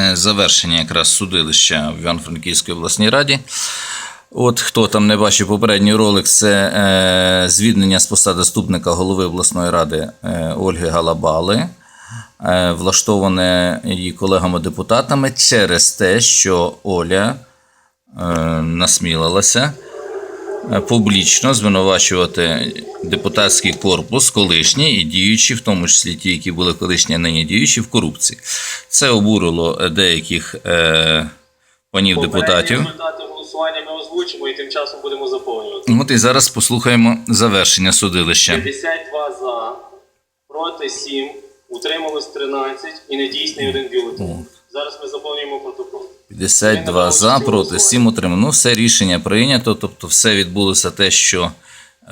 е, завершення якраз судилища в Івано-Франківській обласній раді. От хто там не бачив попередній ролик, це е, звільнення з посади заступника голови обласної ради е, Ольги Галабали, е, влаштоване її колегами-депутатами через те, що Оля е, насмілилася публічно звинувачувати депутатський корпус, колишній і діючі, в тому числі ті, які були колишні, а нині діючі, в корупції. Це обурило е, деяких е, панів депутатів. голосування ми озвучимо і тим часом будемо заповнювати. От і зараз послухаємо завершення судилища. 52 за, проти 7, утрималось 13 і недійсний один бюлетень. Зараз ми заповнюємо протокол. 52 за, проти 7 утримано. Ну, все рішення прийнято, тобто все відбулося те, що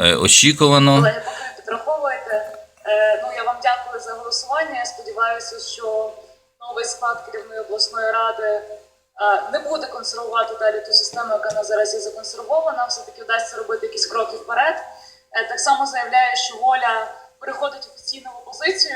е, очікувано. Колеги, поки ви підраховуєте, е, ну я вам дякую за голосування. Я сподіваюся, що новий склад керівної обласної ради е, не буде консервувати далі ту систему, яка на зараз є законсервована. Все таки вдасться робити якісь кроки вперед. Е, Так само заявляє, що воля переходить офіційно в опозицію.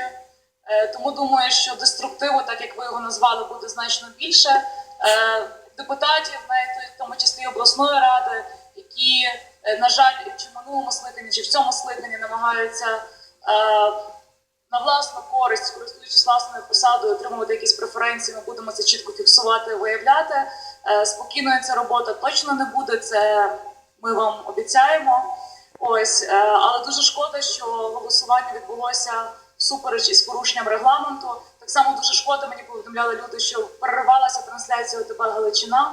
Е, Тому думаю, що деструктиву, так як ви його назвали, буде значно більше. Е, Депутатів, навіть в тому числі обласної ради, які, е, на жаль, чи в минулому скликанні, чи в цьому скликанні намагаються на власну користь, користуючись власною посадою, отримувати якісь преференції. Ми будемо це чітко фіксувати, виявляти. Спокійною ця робота точно не буде. Це ми вам обіцяємо. Ось, але дуже шкода, що голосування відбулося всупереч із порушенням регламенту. Так само дуже шкода, мені повідомляли люди, що переривалася трансляція ОТБ Галичина.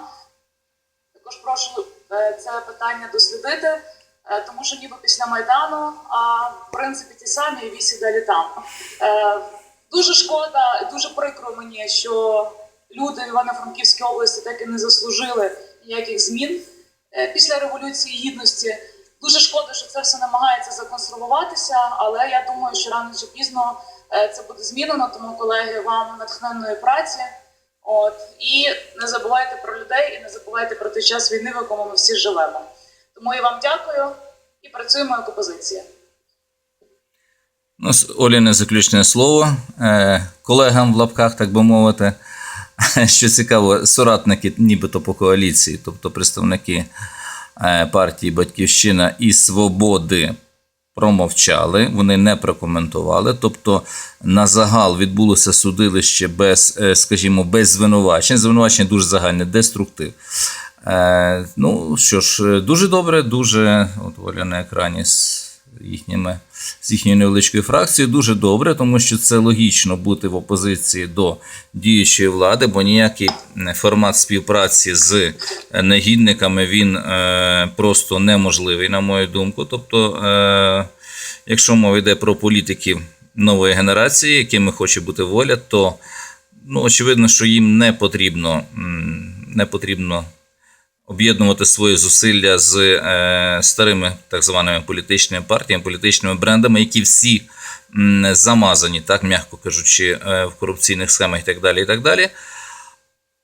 Також прошу е, це питання дослідити, е, тому що ніби після Майдану, а в принципі ті самі і вісі далі там. Е, Дуже шкода, дуже прикро мені, що люди в Івано-Франківській області так і не заслужили ніяких змін після Революції Гідності. Дуже шкода, що це все намагається законсервуватися, але я думаю, що рано чи пізно е, це буде змінено. Тому, колеги, вам натхненної праці. От і не забувайте про людей, і не забувайте про той час війни, в якому ми всі живемо. Тому я вам дякую і працюємо як опозиція. Ну, Оліне заключне слово е, колегам в лапках, так би мовити. Що цікаво, соратники нібито по коаліції, тобто представники партії Батьківщина і Свободи промовчали, вони не прокоментували. Тобто на загал відбулося судилище без, е, скажімо, без звинувачень. Звинувачення дуже загальне, деструктив. Е, ну що ж, е, дуже добре, дуже от Оля на екрані їхніми з їхньою невеличкою фракцією. Дуже добре, тому що це логічно бути в опозиції до діючої влади, бо ніякий е, формат співпраці з е, негідниками він е, просто неможливий, на мою думку. Тобто, е, якщо мова йде про політиків нової генерації, якими хоче бути воля, то ну, очевидно, що їм не потрібно, не потрібно об'єднувати свої зусилля з е, старими так званими політичними партіями, політичними брендами, які всі м, замазані, так м'яко кажучи, е, в корупційних схемах і так далі. І так далі.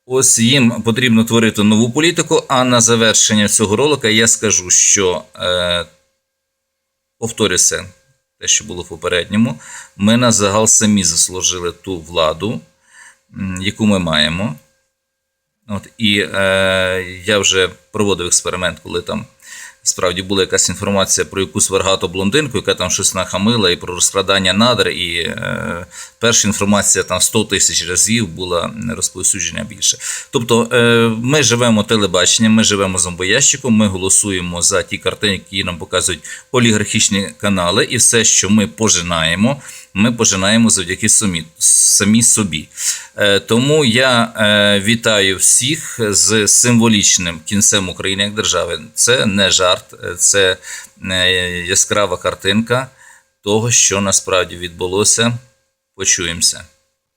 Ось їм потрібно творити нову політику. А на завершення цього ролика я скажу, що е, повторюся те, що було в попередньому. Ми на загал самі заслужили ту владу, яку ми маємо. От, і е, я вже проводив експеримент, коли там справді була якась інформація про якусь вергату блондинку, яка там щось нахамила, і про розкрадання надр, і е, перша інформація там 100 тисяч разів була розповсюджена більше. Тобто е, ми живемо телебаченням, ми живемо зомбоящиком, ми голосуємо за ті картини, які нам показують олігархічні канали, і все, що ми пожинаємо, ми пожинаємо завдяки самі, самі собі. Е, Тому я е, вітаю всіх з символічним кінцем України як держави. Це не жарт, е, це яскрава картинка того, що насправді відбулося. Почуємося.